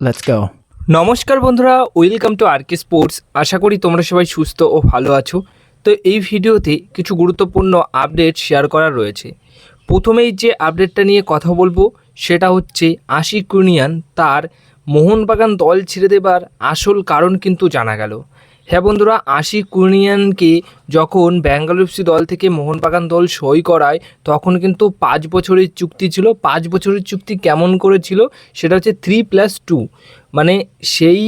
Let's go নমস্কার বন্ধুরা welcome to RK sports আশা করি তোমরা সবাই সুস্থ ও ভালো আছো। তো এই ভিডিওতে কিছু গুরুত্বপূর্ণ আপডেট শেয়ার করা রয়েছে। প্রথমেই যে আপডেটটা নিয়ে কথা বলব, সেটা হচ্ছে আশিক কুনিয়ান তার মোহনবাগান দল ছেড়ে দেবার আসল কারণ কিন্তু জানা গেল। হ্যাঁ বন্ধুরা, আশিক কুনিয়ানকে যখন ব্যাঙ্গালোর এফসি দল থেকে মোহনবাগান দল সই করায়, তখন কিন্তু পাঁচ বছরের চুক্তি ছিল। পাঁচ বছরের চুক্তি কেমন করেছিল সেটা হচ্ছে থ্রি প্লাস টু মানে সেই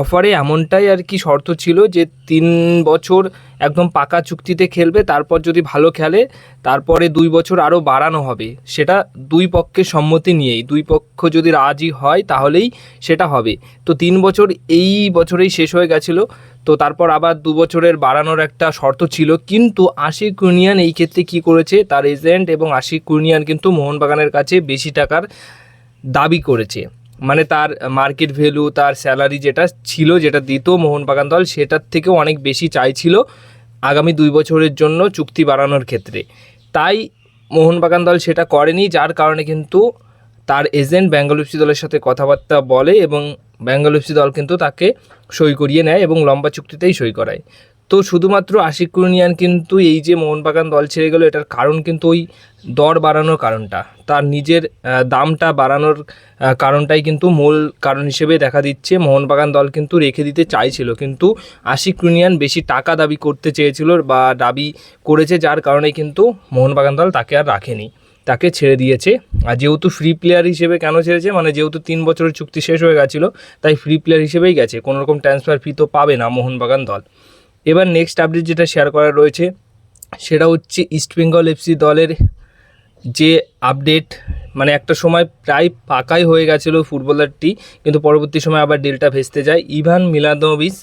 অফারে এমনটাই আর কি শর্ত ছিল যে তিন বছর একদম পাকা চুক্তিতে খেলবে, তারপর যদি ভালো খেলে, তারপরে দুই বছর আরও বাড়ানো হবে। সেটা দুই পক্ষের সম্মতি নিয়েই। দুই পক্ষ যদি রাজি হয়, তাহলেই সেটা হবে। তো তিন বছর এই বছরেই শেষ হয়ে গেছিল। তো তারপর আবার দু বছরের বাড়ানোর একটা শর্ত ছিল। কিন্তু আশিক কুনিয়ান এই ক্ষেত্রে কি করেছে? তার এজেন্ট এবং আশিক কুনিয়ান কিন্তু মোহনবাগানের কাছে বেশি টাকার দাবি করেছে। মানে তার মার্কেট ভ্যালু তার স্যালারি যেটা ছিল, যেটা দিত মোহনবাগান দল, সেটার থেকেও অনেক বেশি চাইছিল আগামী দুই বছরের জন্য চুক্তি বাড়ানোর ক্ষেত্রে। তাই মোহনবাগান দল সেটা করেনি, যার কারণে কিন্তু তার এজেন্ট বেঙ্গল এফসি দলের সাথে কথাবার্তা বলে এবং বেঙ্গল এফসি দল কিন্তু তাকে সই করিয়ে নেয় এবং লম্বা চুক্তিতেই সই করায়। তো শুধুমাত্র আশিক কুনিয়ান কিন্তু এই যে মোহনবাগান দল ছেড়ে গেল, এটার কারণ কিন্তু ওই দর বাড়ানোর কারণটা। তার নিজের দামটা বাড়ানোর কারণটাই কিন্তু মূল কারণ হিসেবে দেখা দিচ্ছে। মোহনবাগান দল কিন্তু রেখে দিতে চাইছিল, কিন্তু আশিক কুনিয়ান বেশি টাকা দাবি করতে চেয়েছিল বা দাবি করেছে, যার কারণে কিন্তু মোহনবাগান দল তাকে আর রাখেনি। তাকে ছেড়ে দিয়েছে। আর যেহেতু ফ্রি প্লেয়ার হিসেবে কেন ছেড়েছে? মানে যেহেতু তিন বছরের চুক্তি শেষ হয়ে গেছিল, তাই ফ্রি প্লেয়ার হিসেবেই গেছে। কোনোরকম ট্রান্সফার ফি তো পাবে না মোহনবাগান দল। এবার নেক্সট আপডেট যেটা শেয়ার করা রয়েছে, সেটা হচ্ছে ইস্টবেঙ্গল এফসি দলের যে আপডেট মানে একটা সময় প্রায় পাকাই হয়ে গেছিল ফুটবলারটি, কিন্তু পরবর্তী সময় আবার ডেলটা ভেস্তে যায়। ইভান মিলানোভিচ,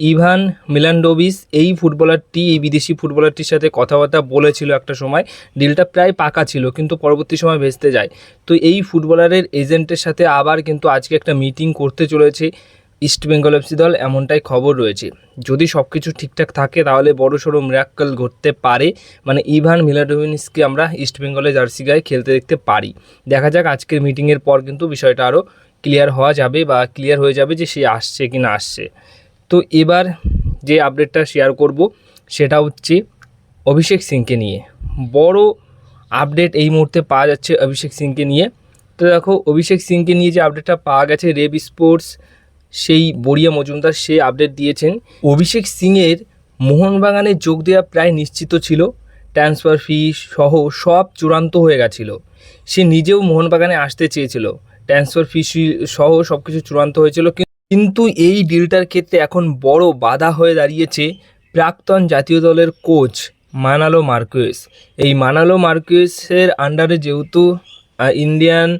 ইভান মিলান্ডোভিস এই ফুটবলারটি, এই বিদেশি ফুটবলারটির সাথে কথাবার্তা বলেছিল একটা সময়। ডিলটা প্রায় পাকা ছিল, কিন্তু পরবর্তী সময় ভেস্তে যায়। তো এই ফুটবলারের এজেন্টের সাথে আবার কিন্তু আজকে একটা মিটিং করতে চলেছে। ইস্ট বেঙ্গল এফসি দল এমনটাই খবর রয়েছে। যদি সব কিছু ঠিকঠাক থাকে, তাহলে বড় সড়ো মিরাক্কেল ঘটতে পারে। মানে ইভান মিলাডোভিনিসকে আমরা ইস্ট বেঙ্গলে জার্সি গায়ে খেলতে দেখতে পারি। দেখা যাক আজকের মিটিংয়ের পর কিন্তু বিষয়টা আরও ক্লিয়ার হওয়া যাবে বা ক্লিয়ার হয়ে যাবে যে সে আসছে কি না আসছে। তো এবার যে আপডেটটা শেয়ার করব, সেটা হচ্ছে অভিষেক সিংকে নিয়ে। বড় আপডেট এই মুহূর্তে পাওয়া যাচ্ছে অভিষেক সিংকে নিয়ে। তো দেখো, অভিষেক সিংকে নিয়ে যে আপডেটটা পাওয়া গেছে, রেব স্পোর্টস সেই বড়িয়া মজুমদার সে আপডেট দিয়েছেন। অভিষেক সিংয়ের মোহনবাগানে যোগ দেওয়া প্রায় নিশ্চিত ছিল। ট্রান্সফার ফি সহ সব চূড়ান্ত হয়ে গেছিল। সে নিজেও মোহনবাগানে আসতে চেয়েছিল। ট্রান্সফার ফি সহ সব কিছু চূড়ান্ত হয়েছিল। কিন্তু এই ডিলটার ক্ষেত্রে এখন বড় বাধা হয়ে দাঁড়িয়েছে প্রাক্তন জাতীয় দলের কোচ মানালো মার্কুয়েস। এই মানালো মার্কুয়েসের আন্ডারে যেহেতু ইন্ডিয়ান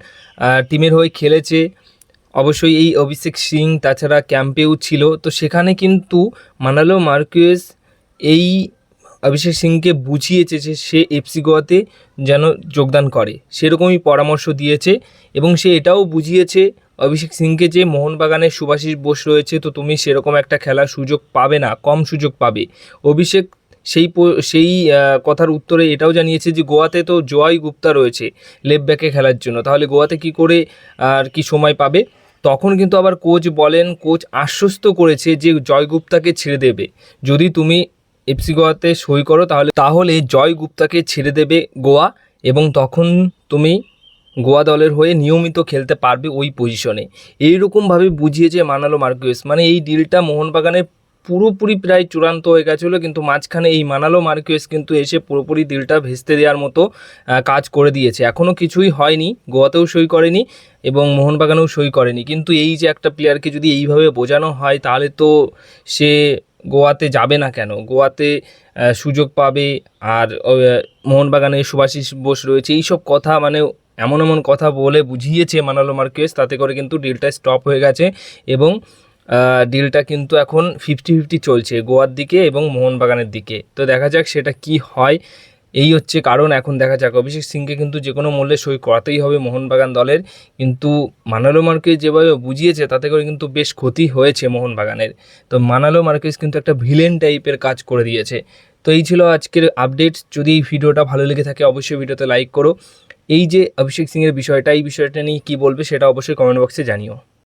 টিমের হয়ে খেলেছে অবশ্যই এই অভিষেক সিং, তাছাড়া ক্যাম্পেও ছিল। তো সেখানে কিন্তু মানালো মার্কুয়েস এই অভিষেক সিংকে বুঝিয়েছে যে সে এফসি গোয়াতে যেন যোগদান করে। সেরকমই পরামর্শ দিয়েছে এবং সে এটাও বুঝিয়েছে অভিষেক সিংকে যে মোহনবাগানে সুভাষিস বোস রয়েছে, তো তুমি সেরকম একটা খেলার সুযোগ পাবে না, কম সুযোগ পাবে। অভিষেক সেই সেই কথার উত্তরে এটাও জানিয়েছে যে গোয়াতে তো জয় গুপ্তা রয়েছে লেফট ব্যাকে খেলার জন্য। তাহলে গোয়াতে কি করে আর কি সময় পাবে? তখন কিন্তু আবার কোচ বলেন কোচ আশ্বস্ত করেছে যে জয়গুপ্তাকে ছেড়ে দেবে। যদি তুমি এফসি গোয়াতে সই করো তাহলে তাহলে জয়গুপ্তাকে ছেড়ে দেবে গোয়া এবং তখন তুমি গোয়া দলের হয়ে নিয়মিত খেলতে পারবে ওই পজিশনে এইরকমভাবে বুঝিয়েছে মানালো মার্কুয়েস। মানে এই ডিলটা মোহনবাগানের পুরোপুরি প্রায় চূড়ান্ত হয়ে গেছিল, কিন্তু মাঝখানে এই মানালো মার্কুয়েস কিন্তু এসে পুরোপুরি দিলটা ভেস্তে দেওয়ার মতো কাজ করে দিয়েছে। এখনও কিছুই হয়নি, গোয়াতেও সই করেনি এবং মোহনবাগানেও সই করেনি। কিন্তু এই যে একটা প্লেয়ারকে যদি এইভাবে বোঝানো হয়, তাহলে তো সে গোয়াতে যাবে না কেন? গোয়াতে সুযোগ পাবে আর মোহনবাগানে সুভাষিস বোস রয়েছে। এইসব কথা মানে এমন এমন কথা বলে বুঝিয়েছে মানালো মার্কেস তাতে করে কিন্তু ডিলটা স্টপ হয়ে গেছে এবং ডিলটা কিন্তু এখন ফিফটি ফিফটি চলছে গোয়ার দিকে এবং মোহনবাগানের দিকে। তো দেখা যাক সেটা কি হয়। এই হচ্ছে কারণ, এখন দেখা যাক। অভিষেক সিংকে কিন্তু যে কোনো মূল্যে সই করাতেই হবে মোহনবাগান দলের। কিন্তু মানালো মার্কেজ যেভাবে বুঝিয়েছে, তাতে করে কিন্তু বেশ ক্ষতি হয়েছে মোহনবাগানের। তো মানালো মার্কেজ কিন্তু একটা ভিলেন টাইপের কাজ করে দিয়েছে। তো এই ছিল আজকের আপডেট যদি এই ভিডিওটা ভালো লেগে থাকে, অবশ্যই ভিডিওতে লাইক করো। এই যে অভিষেক সিংয়ের বিষয়টা, এই বিষয়টা নিয়ে কী বলবে, সেটা অবশ্যই কমেন্ট বক্সে জানিও।